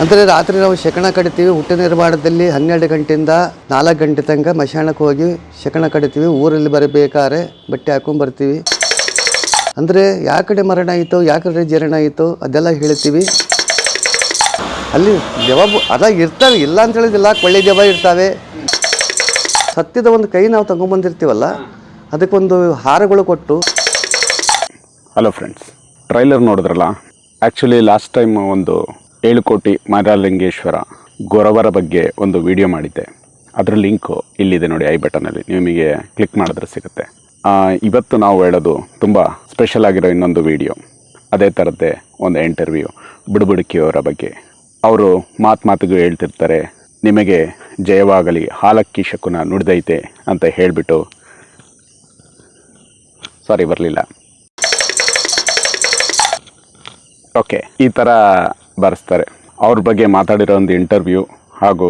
ಅಂದರೆ ರಾತ್ರಿ ನಾವು ಶಕಣ ಕಡಿತೀವಿ ಹುಟ್ಟು ನಿರ್ಮಾಣದಲ್ಲಿ ಹನ್ನೆರಡು ಗಂಟೆಯಿಂದ ನಾಲ್ಕು ಗಂಟೆ ತನಕ ಮಶಾಣಕ್ಕೆ ಹೋಗಿ ಶಕಣ ಕಡಿತೀವಿ ಊರಲ್ಲಿ ಬರಬೇಕಾದ್ರೆ ಬಟ್ಟೆ ಹಾಕೊಂಡು ಬರ್ತೀವಿ. ಅಂದರೆ ಯಾವ ಕಡೆ ಮರಣ ಆಯಿತು, ಯಾವ ಕಡೆ ಜೀರ್ಣ ಆಯಿತು ಅದೆಲ್ಲ ಹೇಳ್ತೀವಿ. ಅಲ್ಲಿ ದೆವ ಅದ ಇರ್ತವೆ, ಇಲ್ಲ ಅಂತ ಹೇಳಿದಿಲ್ಲ, ಕೊಳ್ಳೆ ದೆವ ಇರ್ತವೆ. ಸತ್ಯದ ಒಂದು ಕೈ ನಾವು ತಗೊಂಬಂದಿರ್ತೀವಲ್ಲ ಅದಕ್ಕೊಂದು ಹಾರಗಳು ಕೊಟ್ಟು. ಹಲೋ ಫ್ರೆಂಡ್ಸ್ ಟ್ರೈಲರ್ ನೋಡಿದ್ರಲ್ಲ? ಆ್ಯಕ್ಚುಲಿ ಲಾಸ್ಟ್ ಟೈಮ್ ಒಂದು ಏಳು ಕೋಟಿ ಮಾರಾಲಿಂಗೇಶ್ವರ ಗೊರವರ ಬಗ್ಗೆ ಒಂದು ವಿಡಿಯೋ ಮಾಡಿದ್ದೆ. ಅದರ ಲಿಂಕು ಇಲ್ಲಿದೆ ನೋಡಿ ಐ ಬಟನಲ್ಲಿ. ನಿಮಗೆ ಕ್ಲಿಕ್ ಮಾಡಿದ್ರೆ ಸಿಗುತ್ತೆ. ಇವತ್ತು ನಾವು ಹೇಳೋದು ತುಂಬ ಸ್ಪೆಷಲ್ ಆಗಿರೋ ಇನ್ನೊಂದು ವಿಡಿಯೋ. ಅದೇ ಥರದ್ದೇ ಒಂದು ಇಂಟರ್ವ್ಯೂ ಬುಡುಬುಡುಕಿಯವರ ಬಗ್ಗೆ. ಅವರು ಮಾತು ಮಾತಿಗೂ ಹೇಳ್ತಿರ್ತಾರೆ, ನಿಮಗೆ ಜಯವಾಗಲಿ, ಹಾಲಕ್ಕಿ ಶಕುನ ನುಡಿದೈತೆ ಅಂತ ಹೇಳಿಬಿಟ್ಟು ಸಾರಿ ಬರಲಿಲ್ಲ. ಓಕೆ ಈ ಥರ ಬರೆಸ್ತಾರೆ. ಅವ್ರ ಬಗ್ಗೆ ಮಾತಾಡಿರೋ ಒಂದು ಇಂಟರ್ವ್ಯೂ ಹಾಗೂ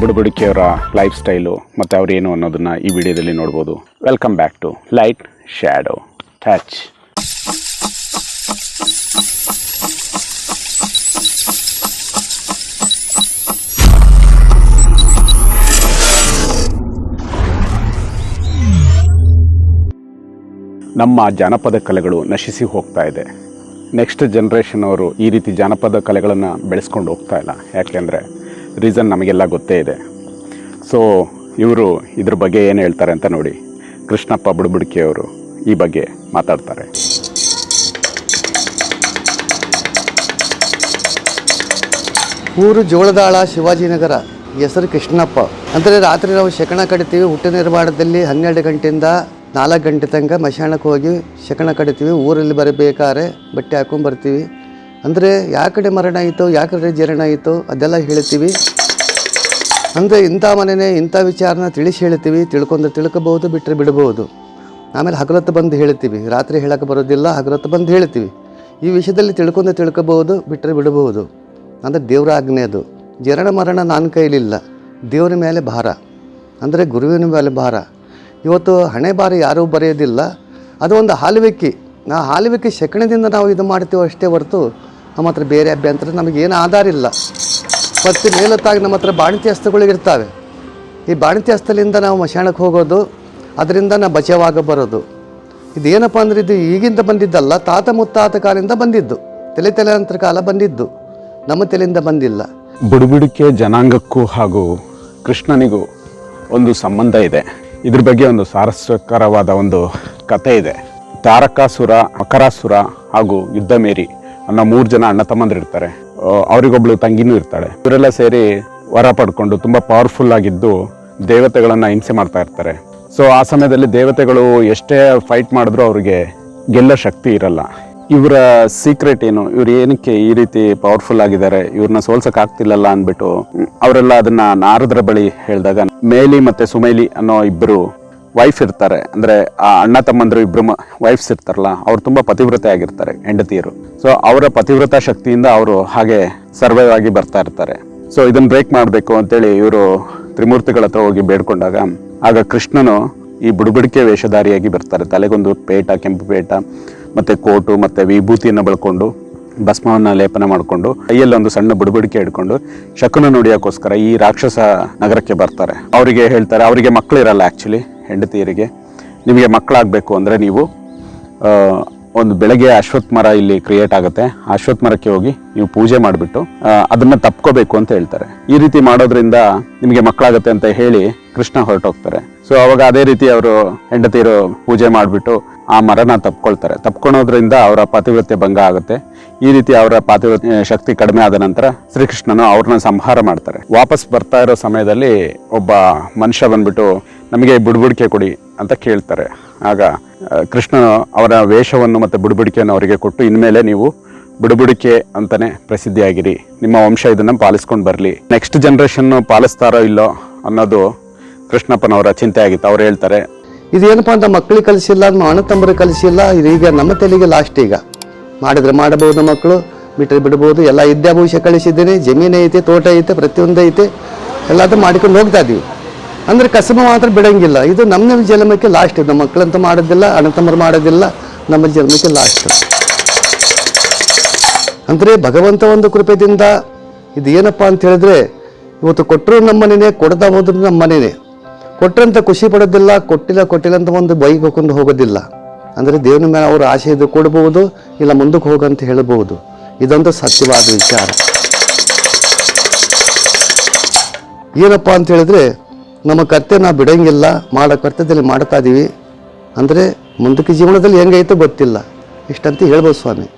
ಬುಡಬುಡಿಕೆಯವರ ಲೈಫ್ ಸ್ಟೈಲು ಮತ್ತು ಅವ್ರೇನು ಅನ್ನೋದನ್ನು ಈ ವಿಡಿಯೋದಲ್ಲಿ ನೋಡ್ಬೋದು. Welcome back to light shadow touch ನಮ್ಮ ಜಾನಪದ ಕಲೆಗಳು ನಶಿಸಿ ಹೋಗ್ತಾ ಇದೆ. ನೆಕ್ಸ್ಟ್ ಜನ್ರೇಷನ್ ಅವರು ಈ ರೀತಿ ಜಾನಪದ ಕಲೆಗಳನ್ನು ಬೆಳೆಸ್ಕೊಂಡು ಹೋಗ್ತಾ ಇಲ್ಲ. ಯಾಕೆಂದರೆ ರೀಸನ್ ನಮಗೆಲ್ಲ ಗೊತ್ತೇ ಇದೆ. ಸೊ ಇವರು ಇದ್ರ ಬಗ್ಗೆ ಏನು ಹೇಳ್ತಾರೆ ಅಂತ ನೋಡಿ. ಕೃಷ್ಣಪ್ಪ ಬುಡ್ಬುಡ್ಕಿಯವರು ಈ ಬಗ್ಗೆ ಮಾತಾಡ್ತಾರೆ. ಊರು ಜೋಳದಾಳ ಶಿವಾಜಿನಗರ ಹೆಸರು ಕೃಷ್ಣಪ್ಪ. ಅಂದರೆ ರಾತ್ರಿ ನಾವು ಶಕಣ ಕಡಿತೀವಿ ಹುಟ್ಟು ನಿರ್ಮಾಣದಲ್ಲಿ ಹನ್ನೆರಡು ಗಂಟೆಯಿಂದ ನಾಲ್ಕು ಗಂಟೆ ತನಕ ಮಶಾಣಕ್ಕೆ ಹೋಗಿ ಶಕಣ ಕಡಿತೀವಿ ಊರಲ್ಲಿ ಬರಬೇಕಾದ್ರೆ ಬಟ್ಟೆ ಹಾಕೊಂಡು ಬರ್ತೀವಿ. ಅಂದರೆ ಯಾ ಕಡೆ ಮರಣ ಆಯಿತು ಯಾ ಕಡೆ ಜರಣ ಆಯಿತು ಅದೆಲ್ಲ ಹೇಳ್ತೀವಿ. ಅಂದರೆ ಇಂಥ ಮನೆಯೇ ಇಂಥ ವಿಚಾರನ ತಿಳಿಸಿ ಹೇಳ್ತೀವಿ, ತಿಳ್ಕೊಂಡ್ರೆ ತಿಳ್ಕೊಬೋದು ಬಿಟ್ಟರೆ ಬಿಡ್ಬೋದು. ಆಮೇಲೆ ಹಗಲತ್ತು ಬಂದು ಹೇಳ್ತೀವಿ. ರಾತ್ರಿ ಹೇಳಕ್ಕೆ ಬರೋದಿಲ್ಲ, ಹಗಲತ್ತು ಬಂದು ಹೇಳ್ತೀವಿ. ಈ ವಿಷಯದಲ್ಲಿ ತಿಳ್ಕೊಂಡು ತಿಳ್ಕೊಬೋದು ಬಿಟ್ಟರೆ ಬಿಡಬಹುದು ಅಂದರೆ ದೇವರ ಆಜ್ಞೆ ಅದು. ಜರಣ ಮರಣ ನನ್ನ ಕೈಲಿಲ್ಲ, ದೇವರ ಮೇಲೆ ಭಾರ. ಅಂದರೆ ಗುರುವಿನ ಮೇಲೆ ಭಾರ. ಇವತ್ತು ಹಣೆ ಬಾರಿ ಯಾರೂ ಬರೆಯೋದಿಲ್ಲ. ಅದು ಒಂದು ಹಾಲುವಿಕ್ಕಿ ಆ ಹಾಲುವಿಕ್ಕಿ ಶಕಣದಿಂದ ನಾವು ಇದು ಮಾಡ್ತೀವೋ ಅಷ್ಟೇ ಹೊರತು ನಮ್ಮ ಹತ್ರ ಬೇರೆ ಅಭ್ಯಂತರ ನಮಗೇನು ಆಧಾರ ಇಲ್ಲ. ಮತ್ತು ಮೇಲತ್ತಾಗಿ ನಮ್ಮ ಹತ್ರ ಬಾಣತಿ ಈ ಬಾಣತಿ ಹಸ್ತಲಿಂದ ನಾವು ಮಶಾಣಕ್ಕೆ ಹೋಗೋದು, ಅದರಿಂದ ನಾವು ಬಚಾವಾಗ ಬರೋದು. ಇದೇನಪ್ಪ ಅಂದರೆ ಇದು ಈಗಿಂದ ಬಂದಿದ್ದಲ್ಲ, ತಾತ ಮುತ್ತಾತ ಕಾಲದಿಂದ ಬಂದಿದ್ದು. ತಲೆ ತಲೆಂತರ ಕಾಲ ಬಂದಿದ್ದು. ನಮ್ಮ ತಲೆಯಿಂದ ಬಂದಿಲ್ಲ. ಬುಡುಬಿಡಿಕೆ ಜನಾಂಗಕ್ಕೂ ಹಾಗೂ ಕೃಷ್ಣನಿಗೂ ಒಂದು ಸಂಬಂಧ ಇದೆ. ಇದ್ರ ಬಗ್ಗೆ ಒಂದು ಸಾರಸ್ವಕರವಾದ ಒಂದು ಕತೆ ಇದೆ. ತಾರಕಾಸುರ ಮಕರಾಸುರ ಹಾಗೂ ಯುದ್ಧಮೇರಿ ಅನ್ನೋ ಮೂರು ಜನ ಅಣ್ಣ ತಮ್ಮಂದಿರಿರ್ತಾರೆ ಆ, ಅವರಿಗೊಬ್ಳು ತಂಗಿನೂ ಇರ್ತಾಳೆ. ಇವರೆಲ್ಲ ಸೇರಿ ವರ ಪಡ್ಕೊಂಡು ತುಂಬ ಪವರ್ಫುಲ್ ಆಗಿದ್ದು ದೇವತೆಗಳನ್ನ ಹಿಂಸೆ ಮಾಡ್ತಾ ಇರ್ತಾರೆ. ಸೊ ಆ ಸಮಯದಲ್ಲಿ ದೇವತೆಗಳು ಎಷ್ಟೇ ಫೈಟ್ ಮಾಡಿದ್ರೂ ಅವ್ರಿಗೆ ಗೆಲ್ಲೋ ಶಕ್ತಿ ಇರಲ್ಲ. ಇವರ ಸೀಕ್ರೆಟ್ ಏನು? ಇವ್ರು ಏನಕ್ಕೆ ಈ ರೀತಿ ಪವರ್ಫುಲ್ ಆಗಿದ್ದಾರೆ? ಇವ್ರನ್ನ ಸೋಲ್ಸಕ್ ಆಗ್ತಿಲ್ಲಲ್ಲ ಅಂದ್ಬಿಟ್ಟು ಅವರೆಲ್ಲ ಅದನ್ನ ನಾರದ್ರ ಬಳಿ ಹೇಳಿದಾಗ, ಮೇಲಿ ಮತ್ತೆ ಸುಮೇಲಿ ಅನ್ನೋ ಇಬ್ಬರು ವೈಫ್ ಇರ್ತಾರೆ. ಅಂದ್ರೆ ಆ ಅಣ್ಣ ತಮ್ಮಂದ್ರು ಇಬ್ರು ವೈಫ್ಸ್ ಇರ್ತಾರಲ್ಲ, ಅವ್ರು ತುಂಬಾ ಪತಿವ್ರತೆ ಆಗಿರ್ತಾರೆ, ಹೆಂಡತಿಯರು. ಸೊ ಅವರ ಪತಿವ್ರತಾ ಶಕ್ತಿಯಿಂದ ಅವರು ಹಾಗೆ ಸರ್ವೈವ್ ಆಗಿ ಬರ್ತಾ ಇರ್ತಾರೆ. ಸೊ ಇದನ್ನ ಬ್ರೇಕ್ ಮಾಡಬೇಕು ಅಂತೇಳಿ ಇವರು ತ್ರಿಮೂರ್ತಿಗಳ ಹತ್ರ ಹೋಗಿ ಬೇಡ್ಕೊಂಡಾಗ, ಆಗ ಕೃಷ್ಣನು ಈ ಬುಡುಬುಡಿಕೆ ವೇಷಧಾರಿಯಾಗಿ ಬರ್ತಾರೆ. ತಲೆಗೊಂದು ಪೇಟ, ಕೆಂಪು ಪೇಟ ಮತ್ತೆ ಕೋಟು, ಮತ್ತೆ ವಿಭೂತಿಯನ್ನು ಬಳಕೊಂಡು, ಭಸ್ಮವನ್ನು ಲೇಪನ ಮಾಡಿಕೊಂಡು, ಕೈಯಲ್ಲಿ ಒಂದು ಸಣ್ಣ ಬುಡಬಡಿಕೆ ಹಿಡ್ಕೊಂಡು, ಶಕುನ ನುಡಿಯೋಕ್ಕೋಸ್ಕರ ಈ ರಾಕ್ಷಸ ನಗರಕ್ಕೆ ಬರ್ತಾರೆ. ಅವರಿಗೆ ಹೇಳ್ತಾರೆ, ಅವರಿಗೆ ಮಕ್ಕಳಿರಲ್ಲ ಆ್ಯಕ್ಚುಲಿ ಹೆಂಡತಿಯರಿಗೆ. ನಿಮಗೆ ಮಕ್ಕಳಾಗಬೇಕು ಅಂದರೆ ನೀವು ಒಂದು ಬೆಳಗ್ಗೆ ಅಶ್ವತ್ಥ ಮರ ಇಲ್ಲಿ ಕ್ರಿಯೇಟ್ ಆಗುತ್ತೆ. ಅಶ್ವತ್ಥ ಮರಕ್ಕೆ ಹೋಗಿ ನೀವು ಪೂಜೆ ಮಾಡಿಬಿಟ್ಟು ಅದನ್ನು ತಪ್ಕೋಬೇಕು ಅಂತ ಹೇಳ್ತಾರೆ. ಈ ರೀತಿ ಮಾಡೋದ್ರಿಂದ ನಿಮಗೆ ಮಕ್ಕಳಾಗತ್ತೆ ಅಂತ ಹೇಳಿ ಕೃಷ್ಣ ಹೊರಟೋಗ್ತಾರೆ. ಸೊ ಅವಾಗ ಅದೇ ರೀತಿ ಅವರು ಹೆಂಡತಿಯರು ಪೂಜೆ ಮಾಡಿಬಿಟ್ಟು ಆ ಮರನ ತಪ್ಕೊಳ್ತಾರೆ. ತಪ್ಕೊಳೋದ್ರಿಂದ ಅವರ ಪಾತಿವ್ರತ್ಯ ಭಂಗ ಆಗುತ್ತೆ. ಈ ರೀತಿ ಅವರ ಪಾತಿವ್ರತ್ಯ ಶಕ್ತಿ ಕಡಿಮೆ ಆದ ನಂತರ ಶ್ರೀಕೃಷ್ಣನು ಅವ್ರನ್ನ ಸಂಹಾರ ಮಾಡ್ತಾರೆ. ವಾಪಸ್ ಬರ್ತಾ ಇರೋ ಸಮಯದಲ್ಲಿ ಒಬ್ಬ ಮನುಷ್ಯ ಬಂದ್ಬಿಟ್ಟು ನಮಗೆ ಬುಡ್ಬುಡಿಕೆ ಕೊಡಿ ಅಂತ ಕೇಳ್ತಾರೆ. ಆಗ ಕೃಷ್ಣನು ಅವರ ವೇಷವನ್ನು ಮತ್ತು ಬುಡ್ಬುಡಿಕೆಯನ್ನು ಅವರಿಗೆ ಕೊಟ್ಟು, ಇನ್ಮೇಲೆ ನೀವು ಬುಡುಬುಡಿಕೆ ಅಂತಾನೆ ಪ್ರಸಿದ್ಧಿಯಾಗಿರಿ. ನಿಮ್ಮ ವಂಶ ಇದನ್ನ ಪಾಲಿಸ್ಕೊಂಡು ಬರಲಿ. ನೆಕ್ಸ್ಟ್ ಜನ್ರೇಷನ್ನು ಪಾಲಿಸ್ತಾರೋ ಇಲ್ಲೋ ಅನ್ನೋದು ಕೃಷ್ಣಪ್ಪನವರ ಚಿಂತೆ ಆಗಿತ್ತು. ಅವ್ರು ಹೇಳ್ತಾರೆ ಏನಪ್ಪ ಅಂತ ಮಕ್ಕಳಿಗೆ ಕಲಿಸಿಲ್ಲ, ನಮ್ಮ ಅಣ್ಣ ತಮ್ಮರಿಗೆ ಕಲಿಸಿಲ್ಲ, ಇದು ಈಗ ನಮ್ಮ ತಲೆಗೆ ಲಾಸ್ಟ್ ಈಗ. ಮಾಡಿದ್ರೆ ಮಾಡಬಹುದು ಮಕ್ಕಳು ಬಿಟ್ಟರೆ ಬಿಡ್ಬೋದು. ಎಲ್ಲ ವಿದ್ಯಾಭವಿಷ್ಯ ಕಳಿಸಿದ್ದೀನಿ, ಜಮೀನು ಐತೆ, ತೋಟ ಐತೆ, ಪ್ರತಿಯೊಂದು ಐತೆ. ಎಲ್ಲದೂ ಮಾಡಿಕೊಂಡು ಹೋಗ್ತಾ ಇದೀವಿ. ಅಂದ್ರೆ ಕಸಬ ಮಾತ್ರ ಬಿಡಂಗಿಲ್ಲ. ಇದು ನಮ್ಮ ಜನ್ಮಕ್ಕೆ ಲಾಸ್ಟ್ ಇದು ನಮ್ಮ ಮಕ್ಕಳಂತೂ ಮಾಡೋದಿಲ್ಲ, ಅಣ್ಣ ತಮ್ಮರು ಮಾಡೋದಿಲ್ಲ, ನಮ್ಮ ಜನ್ಮಕ್ಕೆ ಲಾಸ್ಟ್ ಅಂದರೆ ಭಗವಂತ ಒಂದು ಕೃಪೆಯಿಂದ ಇದು ಏನಪ್ಪ ಅಂತ ಹೇಳಿದ್ರೆ, ಇವತ್ತು ಕೊಟ್ಟರು ನಮ್ಮ ಮನೆಯೇ ಕೊಡದ ಹೋದ್ರು ನಮ್ಮ ಮನೆಯೇ ಕೊಟ್ಟರಂತ ಖುಷಿ ಪಡೋದಿಲ್ಲ, ಕೊಟ್ಟಿಲ್ಲ ಕೊಟ್ಟಿಲ್ಲ ಅಂತ ಒಂದು ಬೈಕ್ ಹೋಗ್ಕೊಂಡು ಹೋಗೋದಿಲ್ಲ. ಅಂದರೆ ದೇವನ ಮೇಲೆ ಅವರು ಆಸೆ ಇದು ಕೊಡಬಹುದು ಇಲ್ಲ ಮುಂದಕ್ಕೆ ಹೋಗಂತ ಹೇಳಬಹುದು. ಇದೊಂದು ಸತ್ಯವಾದ ವಿಚಾರ. ಏನಪ್ಪ ಅಂತ ಹೇಳಿದ್ರೆ, ನಮ್ಮ ಕರ್ತೆ ನಾವು ಬಿಡಂಗಿಲ್ಲ, ಮಾಡೋ ಕರ್ತದಲ್ಲಿ ಮಾಡ್ತಾ ಇದ್ದೀವಿ ಅಂದರೆ ಮುಂದಕ್ಕೆ ಜೀವನದಲ್ಲಿ ಹೆಂಗೈತೋ ಗೊತ್ತಿಲ್ಲ. ಇಷ್ಟಂತ ಹೇಳ್ಬೋದು ಸ್ವಾಮಿ.